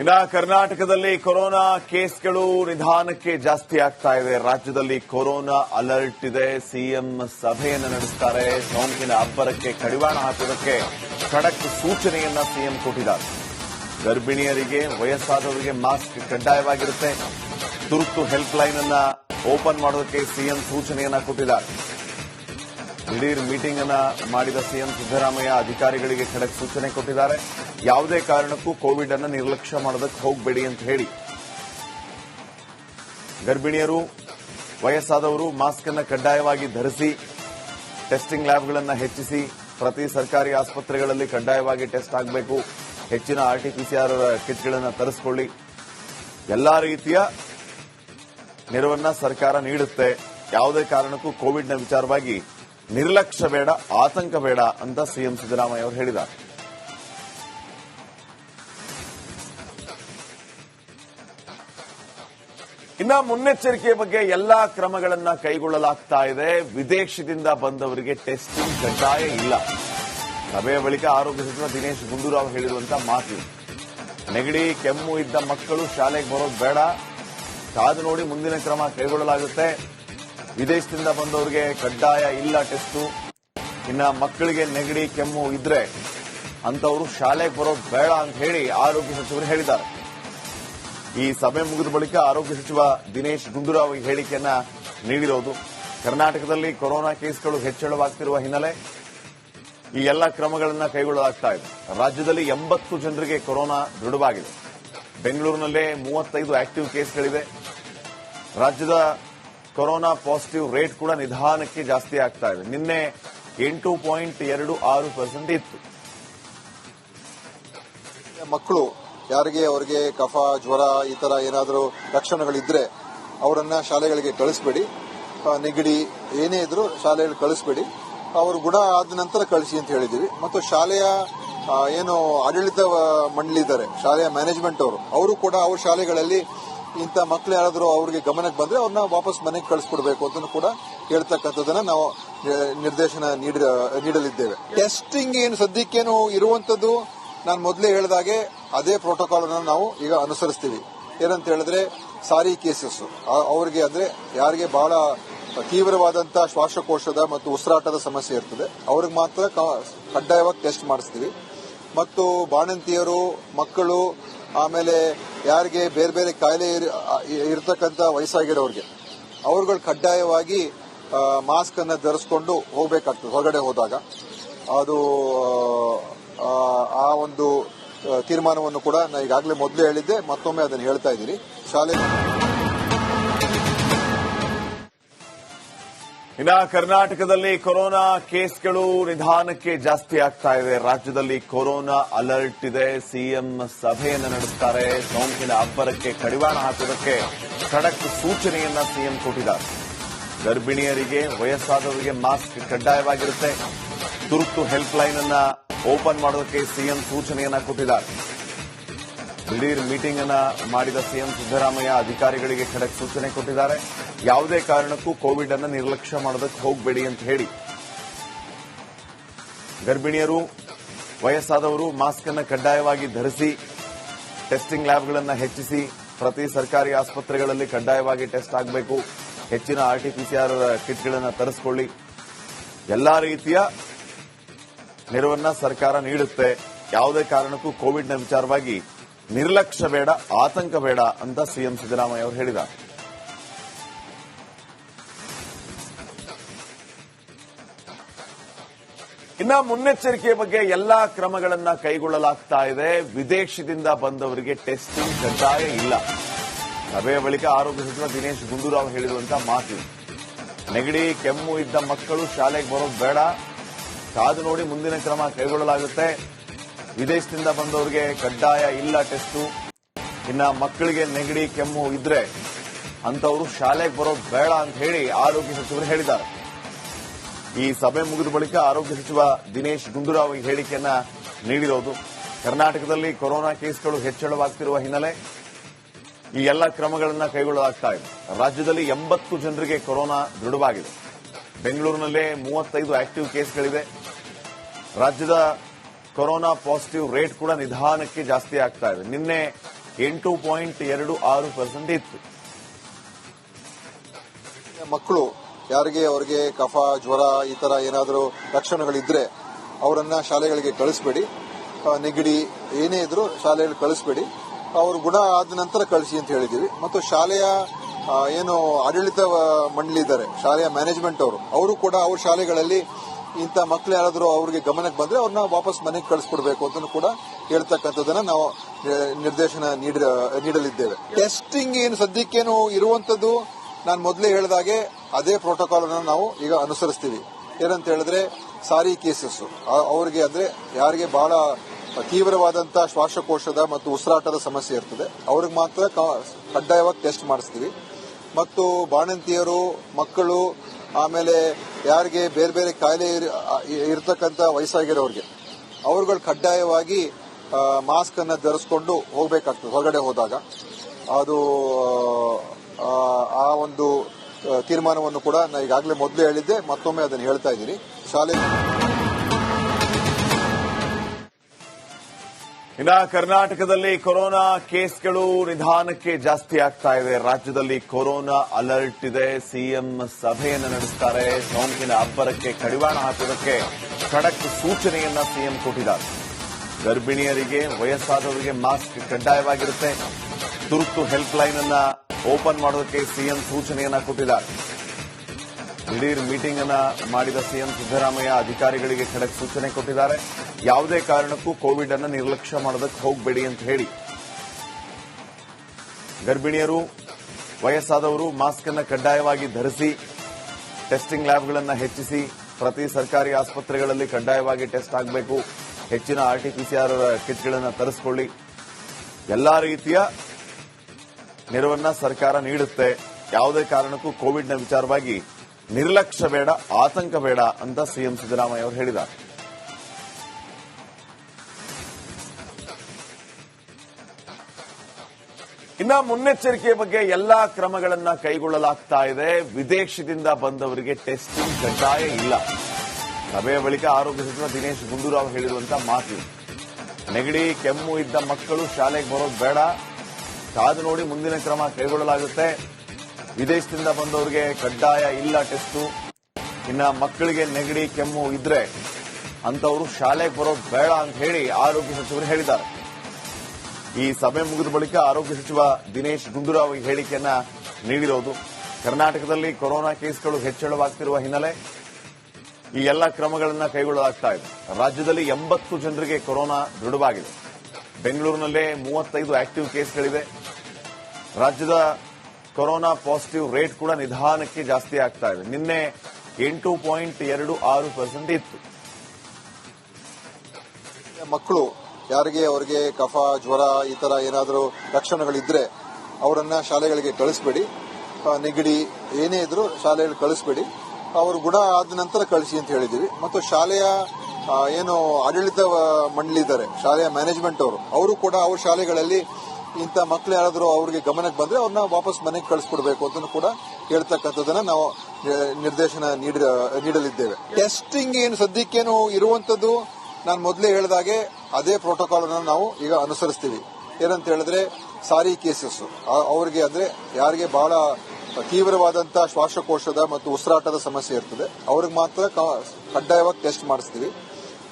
ಇನ್ನ ಕರ್ನಾಟಕದಲ್ಲಿ ಕೊರೋನಾ ಕೇಸ್ಗಳು ನಿಧಾನಕ್ಕೆ ಜಾಸ್ತಿ ಆಗ್ತಾ ಇದೆ. ರಾಜ್ಯದಲ್ಲಿ ಕೊರೋನಾ ಅಲರ್ಟ್ ಇದೆ. ಸಿಎಂ ಸಭೆಯನ್ನು ನಡೆಸ್ತಾರೆ. ಸೋಂಕಿನ ಅಬ್ಬರಕ್ಕೆ ಕಡಿವಾಣ ಹಾಕುವುದಕ್ಕೆ ಖಡಕ್ ಸೂಚನೆಯನ್ನ ಸಿಎಂ ಕೊಟ್ಟಿದ್ದಾರೆ. ಗರ್ಭಿಣಿಯರಿಗೆ, ವಯಸ್ಸಾದವರಿಗೆ ಮಾಸ್ಕ್ ಕಡ್ಡಾಯವಾಗಿರುತ್ತೆ. ತುರ್ತು ಹೆಲ್ಪ್ ಲೈನ್ ಅನ್ನ ಓಪನ್ ಮಾಡೋದಕ್ಕೆ ಸಿಎಂ ಸೂಚನೆಯನ್ನ ಕೊಟ್ಟಿದ್ದಾರೆ. ದಿಢೀರ್ ಮೀಟಿಂಗ್ ಅನ್ನು ಮಾಡಿದ ಸಿಎಂ ಸಿದ್ದರಾಮಯ್ಯ ಅಧಿಕಾರಿಗಳಿಗೆ ಖಡಕ್ ಸೂಚನೆ ಕೊಟ್ಟಿದ್ದಾರೆ. ಯಾವುದೇ ಕಾರಣಕ್ಕೂ ಕೋವಿಡ್ ಅನ್ನು ನಿರ್ಲಕ್ಷ್ಯ ಮಾಡೋದಕ್ಕೆ ಹೋಗಬೇಡಿ ಅಂತ ಹೇಳಿ. ಗರ್ಭಿಣಿಯರು, ವಯಸ್ಸಾದವರು ಮಾಸ್ಕ್ ಅನ್ನು ಕಡ್ಡಾಯವಾಗಿ ಧರಿಸಿ ಟೆಸ್ಟಿಂಗ್ ಲ್ಯಾಬ್ಗಳನ್ನು ಹೆಚ್ಚಿಸಿ, ಪ್ರತಿ ಸರ್ಕಾರಿ ಆಸ್ಪತ್ರೆಗಳಲ್ಲಿ ಕಡ್ಡಾಯವಾಗಿ ಟೆಸ್ಟ್ ಆಗಬೇಕು. ಹೆಚ್ಚಿನ ಆರ್ಟಿಪಿಸಿಆರ್ ಕಿಟ್ಗಳನ್ನು ತರಿಸಿಕೊಳ್ಳಿ. ಎಲ್ಲಾ ರೀತಿಯ ನೆರವನ್ನ ಸರ್ಕಾರ ನೀಡುತ್ತೆ. ಯಾವುದೇ ಕಾರಣಕ್ಕೂ ಕೋವಿಡ್ನ ವಿಚಾರವಾಗಿ ನಿರ್ಲಕ್ಷ್ಯ ಬೇಡ, ಆತಂಕ ಬೇಡ ಅಂತ ಸಿಎಂ ಸಿದ್ದರಾಮಯ್ಯ ಅವರು ಹೇಳಿದ್ದಾರೆ. ಇನ್ನ ಮುನ್ನೆಚ್ಚರಿಕೆ ಬಗ್ಗೆ ಎಲ್ಲಾ ಕ್ರಮಗಳನ್ನ ಕೈಗೊಳ್ಳಲಾಗ್ತಾ ಇದೆ. ವಿದೇಶದಿಂದ ಬಂದವರಿಗೆ ಟೆಸ್ಟಿಂಗ್ ಕಡ್ಡಾಯ ಇಲ್ಲ. ಸಭೆಯ ಬಳಿಕ ಆರೋಗ್ಯ ಸಚಿವ ದಿನೇಶ್ ಗುಂಡೂರಾವ್ ಹೇಳಿರುವಂತಹ ಮಾತು. ನೆಗಡಿ, ಕೆಮ್ಮು ಇದ್ದ ಮಕ್ಕಳು ಶಾಲೆಗೆ ಬರೋದು ಬೇಡ. ಕಾದು ನೋಡಿ ಮುಂದಿನ ಕ್ರಮ ಕೈಗೊಳ್ಳಲಾಗುತ್ತೆ. ವಿದೇಶದಿಂದ ಬಂದವರಿಗೆ ಕಡ್ಡಾಯ ಇಲ್ಲ ಟೆಸ್ಟು. ಇನ್ನ ಮಕ್ಕಳಿಗೆ ನೆಗಡಿ, ಕೆಮ್ಮು ಇದ್ರೆ ಅಂತವರು ಶಾಲೆಗೆ ಬರೋದು ಬೇಡ ಅಂತ ಹೇಳಿ ಆರೋಗ್ಯ ಸಚಿವರು ಹೇಳಿದ್ದಾರೆ. ಈ ಸಭೆ ಮುಗಿದ ಬಳಿಕ ಆರೋಗ್ಯ ಸಚಿವ ದಿನೇಶ್ ಗುಂಡೂರಾವ್ ಈ ಹೇಳಿಕೆಯನ್ನ ನೀಡಿರೋದು. ಕರ್ನಾಟಕದಲ್ಲಿ ಕೊರೋನಾ ಕೇಸ್ಗಳು ಹೆಚ್ಚಳವಾಗ್ತಿರುವ ಹಿನ್ನೆಲೆ ಈ ಎಲ್ಲ ಕ್ರಮಗಳನ್ನು ಕೈಗೊಳ್ಳಲಾಗ್ತಾ ಇದೆ. ರಾಜ್ಯದಲ್ಲಿ ಎಂಬತ್ತು ಜನರಿಗೆ ಕೊರೋನಾ ದೃಢವಾಗಿದೆ. ಬೆಂಗಳೂರಿನಲ್ಲೇ ಮೂವತ್ತೈದು ಆಕ್ಟಿವ್ ಕೇಸ್ಗಳಿವೆ. ರಾಜ್ಯದ ಕೊರೋನಾ ಪಾಸಿಟಿವ್ ರೇಟ್ ಕೂಡ ನಿಧಾನಕ್ಕೆ ಜಾಸ್ತಿ ಆಗ್ತಾ ಇದೆ. ನಿನ್ನೆ ಎಂಟು ಪಾಯಿಂಟ್ ಎರಡು ಆರು ಪರ್ಸೆಂಟ್ ಇತ್ತು. ಮಕ್ಕಳು, ಯಾರಿಗೆ ಅವರಿಗೆ ಕಫ, ಜ್ವರ, ಈ ತರ ಏನಾದರೂ ಲಕ್ಷಣಗಳಿದ್ರೆ ಅವರನ್ನ ಶಾಲೆಗಳಿಗೆ ಕಳಿಸ್ಬೇಡಿ. ನೆಗಡಿ ಏನೇ ಇದ್ರೂ ಶಾಲೆಗಳಿಗೆ ಕಳಿಸ್ಬೇಡಿ. ಅವರು ಗುಣ ಆದ ನಂತರ ಕಳಿಸಿ ಅಂತ ಹೇಳಿದ್ದೀವಿ. ಮತ್ತು ಶಾಲೆಯ ಏನು ಆಡಳಿತ ಮಂಡಳಿ ಇದ್ದಾರೆ ಶಾಲೆಯ ಮ್ಯಾನೇಜ್ಮೆಂಟ್ ಅವರು. ಅವರು ಕೂಡ ಅವ್ರ ಶಾಲೆಗಳಲ್ಲಿ ಇಂಥ ಮಕ್ಕಳು ಯಾರಾದರೂ ಅವ್ರಿಗೆ ಗಮನಕ್ಕೆ ಬಂದ್ರೆ ಅವ್ರನ್ನ ವಾಪಸ್ ಮನೆಗೆ ಕಳಿಸ್ಕೊಡ್ಬೇಕು ಅಂತ ಕೂಡ ಹೇಳ್ತಕ್ಕಂಥದ್ದನ್ನ ನಾವು ನಿರ್ದೇಶನ ನೀಡಿ- ನೀಡಲಿದ್ದೇವೆ. ಟೆಸ್ಟಿಂಗ್ ಏನು, ಸದ್ಯಕ್ಕೇನು ಇರುವಂತದ್ದು ನಾನು ಮೊದಲೇ ಹೇಳಿದಾಗೆ ಅದೇ ಪ್ರೋಟೋಕಾಲ್ ಅನ್ನು ನಾವು ಈಗ ಅನುಸರಿಸ್ತೀವಿ. ಏನಂತ ಹೇಳಿದ್ರೆ ಸಾರಿ ಕೇಸಸ್ ಅವರಿಗೆ ಅಂದ್ರೆ ಯಾರಿಗೆ ಬಹಳ ತೀವ್ರವಾದಂತಹ ಶ್ವಾಸಕೋಶದ ಮತ್ತು ಉಸಿರಾಟದ ಸಮಸ್ಯೆ ಇರ್ತದೆ. ಅವ್ರಿಗೆ ಮಾತ್ರ ಕಡ್ಡಾಯವಾಗಿ ಟೆಸ್ಟ್ ಮಾಡಿಸ್ತೀವಿ. ಮತ್ತು ಬಾಣಂತಿಯರು, ಮಕ್ಕಳು ಆಮೇಲೆ ಯಾರಿಗೆ ಬೇರೆ ಬೇರೆ ಕಾಯಿಲೆ ಇರತಕ್ಕಂತ ವಯಸ್ಸಾಗಿರೋರಿಗೆ ಅವ್ರುಗಳು ಕಡ್ಡಾಯವಾಗಿ ಮಾಸ್ಕ್ ಅನ್ನ ಧರಿಸ್ಕೊಂಡು ಹೋಗಬೇಕಾಗ್ತದೆ ಹೊರಗಡೆ ಹೋದಾಗ. ಅದು ಆ, ಒಂದು ತೀರ್ಮಾನವನ್ನು ಕೂಡ ನಾನು ಈಗಾಗಲೇ ಮೊದಲೇ ಹೇಳಿದ್ದೆ ಮತ್ತೊಮ್ಮೆ ಅದನ್ನು ಹೇಳ್ತಾ ಇದ್ದೀನಿ. ಶಾಲೆ ಇನ್ನ ಕರ್ನಾಟಕದಲ್ಲಿ ಕೊರೋನಾ ಕೇಸ್ಗಳು ನಿಧಾನಕ್ಕೆ ಜಾಸ್ತಿ ಆಗ್ತಾ ಇದೆ. ರಾಜ್ಯದಲ್ಲಿ ಕೊರೋನಾ ಅಲರ್ಟ್ ಇದೆ. ಸಿಎಂ ಸಭೆಯನ್ನು ನಡೆಸ್ತಾರೆ. ಸೋಂಕಿನ ಅಬ್ಬರಕ್ಕೆ ಕಡಿವಾಣ ಹಾಕುವುದಕ್ಕೆ ಖಡಕ್ ಸೂಚನೆಯನ್ನ ಸಿಎಂ ಕೊಟ್ಟಿದ್ದಾರೆ. ಗರ್ಭಿಣಿಯರಿಗೆ, ವಯಸ್ಸಾದವರಿಗೆ ಮಾಸ್ಕ್ ಕಡ್ಡಾಯವಾಗಿರುತ್ತೆ. ತುರ್ತು ಹೆಲ್ಪ್ ಲೈನ್ ಅನ್ನ ಓಪನ್ ಮಾಡೋದಕ್ಕೆ ಸಿಎಂ ಸೂಚನೆಯನ್ನ ಕೊಟ್ಟಿದ್ದಾರೆ. ದಿಢೀರ್ ಮೀಟಿಂಗ್ ಅನ್ನು ಮಾಡಿದ ಸಿಎಂ ಸಿದ್ದರಾಮಯ್ಯ ಅಧಿಕಾರಿಗಳಿಗೆ ಖಡಕ್ ಸೂಚನೆ ಕೊಟ್ಟಿದ್ದಾರೆ. ಯಾವುದೇ ಕಾರಣಕ್ಕೂ ಕೋವಿಡ್ ಅನ್ನು ನಿರ್ಲಕ್ಷ್ಯ ಮಾಡೋದಕ್ಕೆ ಹೋಗಬೇಡಿ ಅಂತ ಹೇಳಿ. ಗರ್ಭಿಣಿಯರು, ವಯಸ್ಸಾದವರು ಮಾಸ್ಕ್ ಅನ್ನು ಕಡ್ಡಾಯವಾಗಿ ಧರಿಸಿ, ಟೆಸ್ಟಿಂಗ್ ಲ್ಯಾಬ್ಗಳನ್ನು ಹೆಚ್ಚಿಸಿ, ಪ್ರತಿ ಸರ್ಕಾರಿ ಆಸ್ಪತ್ರೆಗಳಲ್ಲಿ ಕಡ್ಡಾಯವಾಗಿ ಟೆಸ್ಟ್ ಆಗಬೇಕು. ಹೆಚ್ಚಿನ ಆರ್ಟಿಪಿಸಿಆರ್ ಕಿಟ್ಗಳನ್ನು ತರಿಸಿಕೊಳ್ಳಿ. ಎಲ್ಲಾ ರೀತಿಯ ನೆರವನ್ನ ಸರ್ಕಾರ ನೀಡುತ್ತೆ. ಯಾವುದೇ ಕಾರಣಕ್ಕೂ ಕೋವಿಡ್ನ ವಿಚಾರವಾಗಿ ನಿರ್ಲಕ್ಷ್ಯ ಬೇಡ, ಆತಂಕ ಬೇಡ ಅಂತ ಸಿಎಂ ಸಿದ್ದರಾಮಯ್ಯ ಅವರು ಹೇಳಿದ್ದಾರೆ. ಇನ್ನ ಮುನ್ನೆಚ್ಚರಿಕೆ ಬಗ್ಗೆ ಎಲ್ಲಾ ಕ್ರಮಗಳನ್ನ ಕೈಗೊಳ್ಳಲಾಗ್ತಾ ಇದೆ. ವಿದೇಶದಿಂದ ಬಂದವರಿಗೆ ಟೆಸ್ಟಿಂಗ್ ಕಡ್ಡಾಯ ಇಲ್ಲ. ಸಭೆಯ ಬಳಿಕ ಆರೋಗ್ಯ ಸಚಿವ ದಿನೇಶ್ ಗುಂಡೂರಾವ್ ಹೇಳಿರುವಂತಹ ಮಾತು. ನೆಗಡಿ, ಕೆಮ್ಮು ಇದ್ದ ಮಕ್ಕಳು ಶಾಲೆಗೆ ಬರೋದು ಬೇಡ. ಕಾದು ನೋಡಿ ಮುಂದಿನ ಕ್ರಮ ಕೈಗೊಳ್ಳಲಾಗುತ್ತೆ. ವಿದೇಶದಿಂದ ಬಂದವರಿಗೆ ಕಡ್ಡಾಯ ಇಲ್ಲ ಟೆಸ್ಟು. ಇನ್ನ ಮಕ್ಕಳಿಗೆ ನೆಗಡಿ, ಕೆಮ್ಮು ಇದ್ರೆ ಅಂತವರು ಶಾಲೆಗೆ ಬರೋದು ಬೇಡ ಅಂತ ಹೇಳಿ ಆರೋಗ್ಯ ಸಚಿವರು ಹೇಳಿದ್ದಾರೆ. ಈ ಸಭೆ ಮುಗಿದ ಬಳಿಕ ಆರೋಗ್ಯ ಸಚಿವ ದಿನೇಶ್ ಗುಂಡೂರಾವ್ ಈ ಹೇಳಿಕೆಯನ್ನ ನೀಡಿರೋದು. ಕರ್ನಾಟಕದಲ್ಲಿ ಕೊರೋನಾ ಕೇಸ್ಗಳು ಹೆಚ್ಚಳವಾಗ್ತಿರುವ ಹಿನ್ನೆಲೆ ಈ ಎಲ್ಲ ಕ್ರಮಗಳನ್ನು ಕೈಗೊಳ್ಳಲಾಗ್ತಾ ಇದೆ. ರಾಜ್ಯದಲ್ಲಿ ಎಂಬತ್ತು ಜನರಿಗೆ ಕೊರೋನಾ ದೃಢವಾಗಿದೆ. ಬೆಂಗಳೂರಿನಲ್ಲೇ ಮೂವತ್ತೈದು ಆಕ್ಟಿವ್ ಕೇಸ್ಗಳಿವೆ. ರಾಜ್ಯದ ಕೊರೋನಾ ಪಾಸಿಟಿವ್ ರೇಟ್ ಕೂಡ ನಿಧಾನಕ್ಕೆ ಜಾಸ್ತಿ ಆಗ್ತಾ ಇದೆ. ನಿನ್ನೆ ಎಂಟು ಪಾಯಿಂಟ್ ಎರಡು ಆರು ಪರ್ಸೆಂಟ್ ಇತ್ತು. ಮಕ್ಕಳು, ಯಾರಿಗೆ ಅವರಿಗೆ ಕಫ, ಜ್ವರ, ಈ ತರ ಏನಾದರೂ ಲಕ್ಷಣಗಳಿದ್ರೆ ಅವರನ್ನ ಶಾಲೆಗಳಿಗೆ ಕಳಿಸ್ಬೇಡಿ. ನೆಗಡಿ ಏನೇ ಇದ್ರೂ ಶಾಲೆಗಳಿಗೆ ಕಳಿಸ್ಬೇಡಿ. ಅವರು ಗುಣ ಆದ ನಂತರ ಕಳಿಸಿ ಅಂತ ಹೇಳಿದೀವಿ ಮತ್ತು ಶಾಲೆಯ ಏನು ಆಡಳಿತ ಮಂಡಳಿ ಇದ್ದಾರೆ, ಶಾಲೆಯ ಮ್ಯಾನೇಜ್ಮೆಂಟ್ ಅವರು ಅವರು ಕೂಡ ಅವ್ರ ಶಾಲೆಗಳಲ್ಲಿ ಇಂಥ ಮಕ್ಕಳು ಯಾರಾದರೂ ಅವ್ರಿಗೆ ಗಮನಕ್ಕೆ ಬಂದ್ರೆ ಅವ್ರನ್ನ ವಾಪಸ್ ಮನೆಗೆ ಕಳಿಸ್ಕೊಡ್ಬೇಕು ಅಂತ ಕೂಡ ಹೇಳ್ತಕ್ಕಂಥದ್ದನ್ನ ನಾವು ನಿರ್ದೇಶನ ನೀಡ- ನೀಡಲಿದ್ದೇವೆ. ಟೆಸ್ಟಿಂಗ್ ಏನು, ಸದ್ಯಕ್ಕೇನು ಇರುವಂತದ್ದು ನಾನು ಮೊದಲೇ ಹೇಳಿದಾಗೆ ಅದೇ ಪ್ರೋಟೋಕಾಲ್ ಅನ್ನು ನಾವು ಈಗ ಅನುಸರಿಸ್ತೀವಿ. ಏನಂತ ಹೇಳಿದ್ರೆ ಸಾರಿ ಕೇಸಸ್ ಅವರಿಗೆ ಅಂದ್ರೆ ಯಾರಿಗೆ ಬಹಳ ತೀವ್ರವಾದಂತಹ ಶ್ವಾಸಕೋಶದ ಮತ್ತು ಉಸಿರಾಟದ ಸಮಸ್ಯೆ ಇರ್ತದೆ. ಅವ್ರಿಗೆ ಮಾತ್ರ ಕಡ್ಡಾಯವಾಗಿ ಟೆಸ್ಟ್ ಮಾಡಿಸ್ತೀವಿ. ಮತ್ತು ಬಾಣಂತಿಯರು, ಮಕ್ಕಳು ಆಮೇಲೆ ಯಾರಿಗೆ ಬೇರೆ ಬೇರೆ ಕಾಯಿಲೆ ಇರತಕ್ಕಂಥ ವಯಸ್ಸಾಗಿರೋರಿಗೆ ಅವರುಗಳು ಕಡ್ಡಾಯವಾಗಿ ಮಾಸ್ಕ್ ಅನ್ನ ಧರಿಸ್ಕೊಂಡು ಹೋಗಬೇಕಾಗ್ತದೆ ಹೊರಗಡೆ ಹೋದಾಗ. ಅದು ಆ, ಒಂದು ತೀರ್ಮಾನವನ್ನು ಕೂಡ ನಾನು ಈಗಾಗಲೇ ಮೊದಲೇ ಹೇಳಿದ್ದೆ ಮತ್ತೊಮ್ಮೆ ಅದನ್ನು ಹೇಳ್ತಾ ಇದ್ದೀನಿ. ಶಾಲೆ ಇನ್ನ ಕರ್ನಾಟಕದಲ್ಲಿ ಕೊರೋನಾ ಕೇಸ್ಗಳು ನಿಧಾನಕ್ಕೆ ಜಾಸ್ತಿ ಆಗ್ತಾ ಇದೆ. ರಾಜ್ಯದಲ್ಲಿ ಕೊರೋನಾ ಅಲರ್ಟ್ ಇದೆ. ಸಿಎಂ ಸಭೆಯನ್ನು ನಡೆಸ್ತಾರೆ. ಸೋಂಕಿನ ಅಬ್ಬರಕ್ಕೆ ಕಡಿವಾಣ ಹಾಕುವುದಕ್ಕೆ ಖಡಕ್ ಸೂಚನೆಯನ್ನ ಸಿಎಂ ಕೊಟ್ಟಿದ್ದಾರೆ. ಗರ್ಭಿಣಿಯರಿಗೆ, ವಯಸ್ಸಾದವರಿಗೆ ಮಾಸ್ಕ್ ಕಡ್ಡಾಯವಾಗಿರುತ್ತೆ. ತುರ್ತು ಹೆಲ್ಪ್ ಲೈನ್ ಅನ್ನ ಓಪನ್ ಮಾಡೋದಕ್ಕೆ ಸಿಎಂ ಸೂಚನೆಯನ್ನ ಕೊಟ್ಟಿದ್ದಾರೆ. ದಿಢೀರ್ ಮೀಟಿಂಗ್ ಅನ್ನು ಮಾಡಿದ ಸಿಎಂ ಸಿದ್ದರಾಮಯ್ಯ ಅಧಿಕಾರಿಗಳಿಗೆ ಖಡಕ್ ಸೂಚನೆ ಕೊಟ್ಟಿದ್ದಾರೆ. ಯಾವುದೇ ಕಾರಣಕ್ಕೂ ಕೋವಿಡ್ ಅನ್ನು ನಿರ್ಲಕ್ಷ್ಯ ಮಾಡೋದಕ್ಕೆ ಹೋಗಬೇಡಿ ಅಂತ ಹೇಳಿ. ಗರ್ಭಿಣಿಯರು, ವಯಸ್ಸಾದವರು ಮಾಸ್ಕ್ ಅನ್ನು ಕಡ್ಡಾಯವಾಗಿ ಧರಿಸಿ ಟೆಸ್ಟಿಂಗ್ ಲ್ಯಾಬ್ಗಳನ್ನು ಹೆಚ್ಚಿಸಿ, ಪ್ರತಿ ಸರ್ಕಾರಿ ಆಸ್ಪತ್ರೆಗಳಲ್ಲಿ ಕಡ್ಡಾಯವಾಗಿ ಟೆಸ್ಟ್ ಆಗಬೇಕು. ಹೆಚ್ಚಿನ ಆರ್ಟಿಪಿಸಿಆರ್ ಕಿಟ್ಗಳನ್ನು ತರಿಸಿಕೊಳ್ಳಿ. ಎಲ್ಲಾ ರೀತಿಯ ನೆರವನ್ನ ಸರ್ಕಾರ ನೀಡುತ್ತೆ. ಯಾವುದೇ ಕಾರಣಕ್ಕೂ ಕೋವಿಡ್ನ ವಿಚಾರವಾಗಿ ನಿರ್ಲಕ್ಷ್ಯ ಬೇಡ, ಆತಂಕ ಬೇಡ ಅಂತ ಸಿಎಂ ಸಿದ್ದರಾಮಯ್ಯ ಅವರು ಹೇಳಿದ್ದಾರೆ. ಇನ್ನ ಮುನ್ನೆಚ್ಚರಿಕೆ ಬಗ್ಗೆ ಎಲ್ಲಾ ಕ್ರಮಗಳನ್ನ ಕೈಗೊಳ್ಳಲಾಗ್ತಾ ಇದೆ. ವಿದೇಶದಿಂದ ಬಂದವರಿಗೆ ಟೆಸ್ಟಿಂಗ್ ಕಡ್ಡಾಯ ಇಲ್ಲ. ಸಭೆಯ ಬಳಿಕ ಆರೋಗ್ಯ ಸಚಿವ ದಿನೇಶ್ ಗುಂಡೂರಾವ್ ಹೇಳಿರುವಂತಹ ಮಾತು. ನೆಗಡಿ, ಕೆಮ್ಮು ಇದ್ದ ಮಕ್ಕಳು ಶಾಲೆಗೆ ಬರೋದು ಬೇಡ. ಕಾದು ನೋಡಿ ಮುಂದಿನ ಕ್ರಮ ಕೈಗೊಳ್ಳಲಾಗುತ್ತೆ. ವಿದೇಶದಿಂದ ಬಂದವರಿಗೆ ಕಡ್ಡಾಯ ಇಲ್ಲ ಟೆಸ್ಟು. ಇನ್ನ ಮಕ್ಕಳಿಗೆ ನೆಗಡಿ, ಕೆಮ್ಮು ಇದ್ರೆ ಅಂತವರು ಶಾಲೆಗೆ ಬರೋದು ಬೇಡ ಅಂತ ಹೇಳಿ ಆರೋಗ್ಯ ಸಚಿವರು ಹೇಳಿದ್ದಾರೆ. ಈ ಸಭೆ ಮುಗಿದ ಬಳಿಕ ಆರೋಗ್ಯ ಸಚಿವ ದಿನೇಶ್ ಗುಂಡೂರಾವ್ ಈ ಹೇಳಿಕೆಯನ್ನ ನೀಡಿರೋದು. ಕರ್ನಾಟಕದಲ್ಲಿ ಕೊರೋನಾ ಕೇಸ್ಗಳು ಹೆಚ್ಚಳವಾಗ್ತಿರುವ ಹಿನ್ನೆಲೆ ಈ ಎಲ್ಲ ಕ್ರಮಗಳನ್ನು ಕೈಗೊಳ್ಳಲಾಗ್ತಾ ಇದೆ. ರಾಜ್ಯದಲ್ಲಿ ಎಂಬತ್ತು ಜನರಿಗೆ ಕೊರೋನಾ ದೃಢವಾಗಿದೆ. ಬೆಂಗಳೂರಿನಲ್ಲೇ ಮೂವತ್ತೈದು ಆಕ್ಟಿವ್ ಕೇಸ್ಗಳಿವೆ. ರಾಜ್ಯದ ಕೊರೋನಾ ಪಾಸಿಟಿವ್ ರೇಟ್ ಕೂಡ ನಿಧಾನಕ್ಕೆ ಜಾಸ್ತಿ ಆಗ್ತಾ ಇದೆ. ನಿನ್ನೆ ಎಂಟು ಪಾಯಿಂಟ್ ಎರಡು ಆರು ಪರ್ಸೆಂಟ್ ಇತ್ತು. ಮಕ್ಕಳು, ಯಾರಿಗೆ ಅವರಿಗೆ ಕಫ, ಜ್ವರ, ಈ ತರ ಏನಾದರೂ ಲಕ್ಷಣಗಳಿದ್ರೆ ಅವರನ್ನ ಶಾಲೆಗಳಿಗೆ ಕಳಿಸ್ಬೇಡಿ. ನೆಗಡಿ ಏನೇ ಇದ್ರೂ ಶಾಲೆಗಳಿಗೆ ಕಳಿಸ್ಬೇಡಿ. ಅವರು ಗುಣ ಆದ ನಂತರ ಕಳಿಸಿ ಅಂತ ಹೇಳಿದೀವಿ ಮತ್ತು ಶಾಲೆಯ ಏನು ಆಡಳಿತ ಮಂಡಳಿ ಇದ್ದಾರೆ ಶಾಲೆಯ ಮ್ಯಾನೇಜ್ಮೆಂಟ್ ಅವರು. ಅವರು ಕೂಡ ಅವ್ರ ಶಾಲೆಗಳಲ್ಲಿ ಇಂಥ ಮಕ್ಕಳು ಯಾರಾದರೂ ಅವ್ರಿಗೆ ಗಮನಕ್ಕೆ ಬಂದ್ರೆ ಅವ್ರನ್ನ ವಾಪಸ್ ಮನೆಗೆ ಕಳಿಸ್ಕೊಡ್ಬೇಕು ಅಂತ ಕೂಡ ಹೇಳ್ತಕ್ಕಂಥದ್ದನ್ನ ನಾವು ನಿರ್ದೇಶನ ನೀಡ- ನೀಡಲಿದ್ದೇವೆ. ಟೆಸ್ಟಿಂಗ್ ಏನು, ಸದ್ಯಕ್ಕೇನು ಇರುವಂತದ್ದು ನಾನು ಮೊದಲೇ ಹೇಳಿದಾಗೆ ಅದೇ ಪ್ರೋಟೋಕಾಲ್ ಅನ್ನು ನಾವು ಈಗ ಅನುಸರಿಸ್ತೀವಿ. ಏನಂತ ಹೇಳಿದ್ರೆ ಸಾರಿ ಕೇಸಸ್ ಅವರಿಗೆ ಅಂದ್ರೆ ಯಾರಿಗೆ ಬಹಳ ತೀವ್ರವಾದಂತಹ ಶ್ವಾಸಕೋಶದ ಮತ್ತು ಉಸಿರಾಟದ ಸಮಸ್ಯೆ ಇರ್ತದೆ. ಅವ್ರಿಗೆ ಮಾತ್ರ ಕಡ್ಡಾಯವಾಗಿ ಟೆಸ್ಟ್ ಮಾಡಿಸ್ತೀವಿ.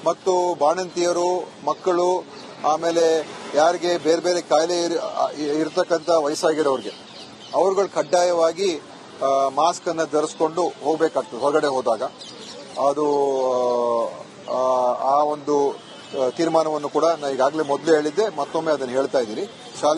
ಮತ್ತು ಬಾಣಂತಿಯರು, ಮಕ್ಕಳು ಆಮೇಲೆ ಯಾರಿಗೆ ಬೇರೆ ಬೇರೆ ಕಾಯಿಲೆ ಇರತಕ್ಕಂತ ವಯಸ್ಸಾಗಿರೋರಿಗೆ ಅವರುಗಳು ಕಡ್ಡಾಯವಾಗಿ ಮಾಸ್ಕ್ ಅನ್ನ ಧರಿಸ್ಕೊಂಡು ಹೋಗಬೇಕಾಗ್ತದೆ ಹೊರಗಡೆ ಹೋದಾಗ. ಅದು ಆ, ಒಂದು ತೀರ್ಮಾನವನ್ನು ಕೂಡ ನಾನು ಈಗಾಗಲೇ ಮೊದಲೇ ಹೇಳಿದ್ದೆ ಮತ್ತೊಮ್ಮೆ ಅದನ್ನು ಹೇಳ್ತಾ ಇದ್ದೀನಿ. ಶಾಲೆ